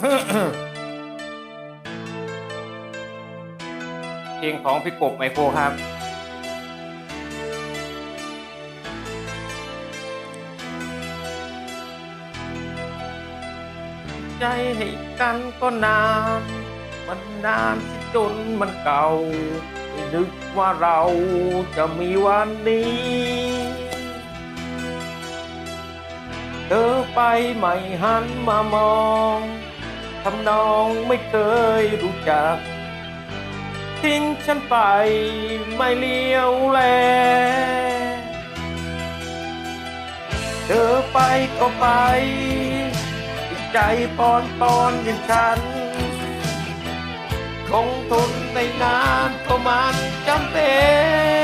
เพลงของพี่กบไมโครครับใจให้กันก็นาน มันนานที่จนมันเก่าไม่นึกว่าเราจะมีวันนี้ เธอไปไม่หันมามอง ทำนองไม่เคยรู้จัก ทิ้งฉันไปไม่เลี้ยวแล เธอไปก็ไป ใจปอนปอนอย่างฉัน คงทนในนานก็มันจำเป็น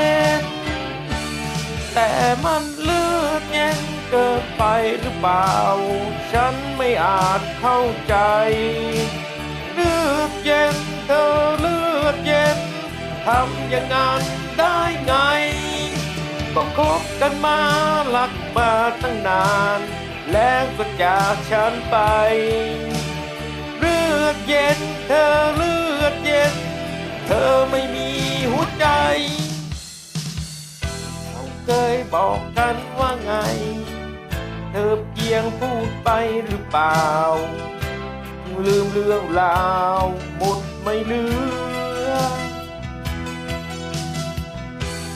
แต่มันเลือดเย็นเกินไปหรือเปล่า ฉันไม่อาจเข้าใจ เลือดเย็นเธอเลือดเย็นทำอย่างนั้นได้ไง ก็คบกันมาหลักมาตั้งนาน แล้วก็จากฉันไป เลือดเย็นเธอเลือดเย็น เธอไม่มีหัวใจ เคยบอกกันว่าไง เธอเพียงพูดไปหรือเปล่า ลืมเรื่องราวหมดไม่เหลือ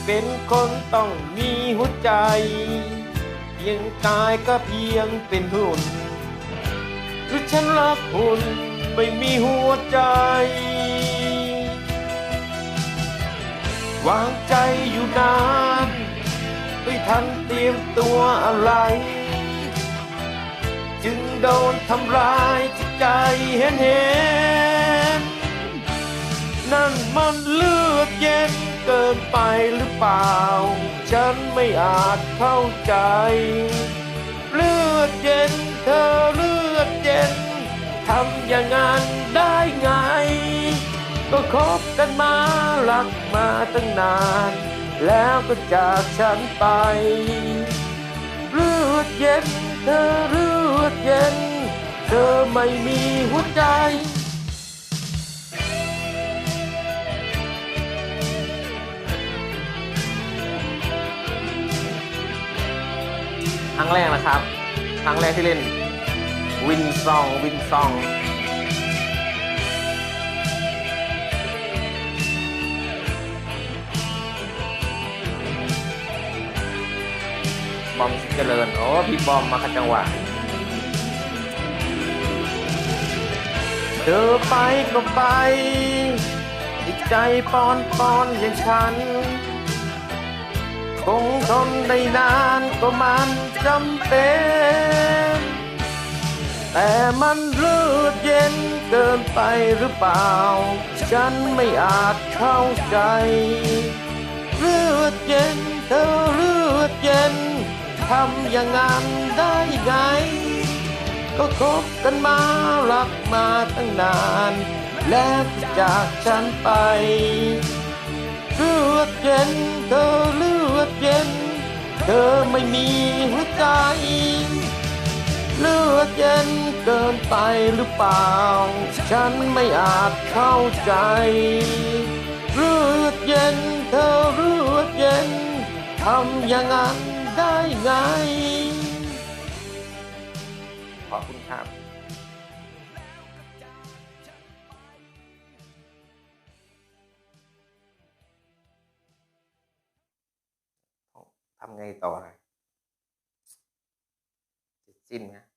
เป็นคนต้องมีหัวใจ เพียงกายก็เพียงเป็นหุ่นหรือฉันรักคุณไม่มีหัวใจวางใจอยู่นาน ไม่ทันเตรียมตัวอะไร จึงโดนทำร้ายจิตใจเห็นเห็น นั่นมันเลือดเย็นเกินไปหรือเปล่า ฉันไม่อาจเข้าใจ เลือดเย็นเธอเลือดเย็นทำอย่างนั้นได้ไง ก็คบกันมารักมาตั้งนาน แล้วก็จากฉันไปเลือดเย็น เธอเลือดเย็น เธอไม่มีหัวใจครั้งแรกนะครับ ครั้งแรกที่เล่น วินซอง วินซอง บอมสิเจริญโอ้พี่บอมมาขัดจังหวะเธอไปก็ไปใจปอนปอนอย่างฉัน คงทนได้นานก็มันจำเป็น แต่มันเลือดเย็นเกินไปหรือเปล่า ฉันไม่อาจเข้าใจเลือดเย็นเธอเลือดเย็น ทำอย่างนั้นได้ไง ก็คบกันมารักมาตั้งนาน แล้วจากฉันไปเลือดเย็นเธอเลือดเย็น เธอไม่มีหัวใจเลือดเย็นเกินไปหรือเปล่า ฉันไม่อาจเข้าใจเลือดเย็นเธอเลือดเย็นทำอย่างนั้น ได้ไง ขอบคุณครับทำไงต่อนะเสร็จสิ้นนะ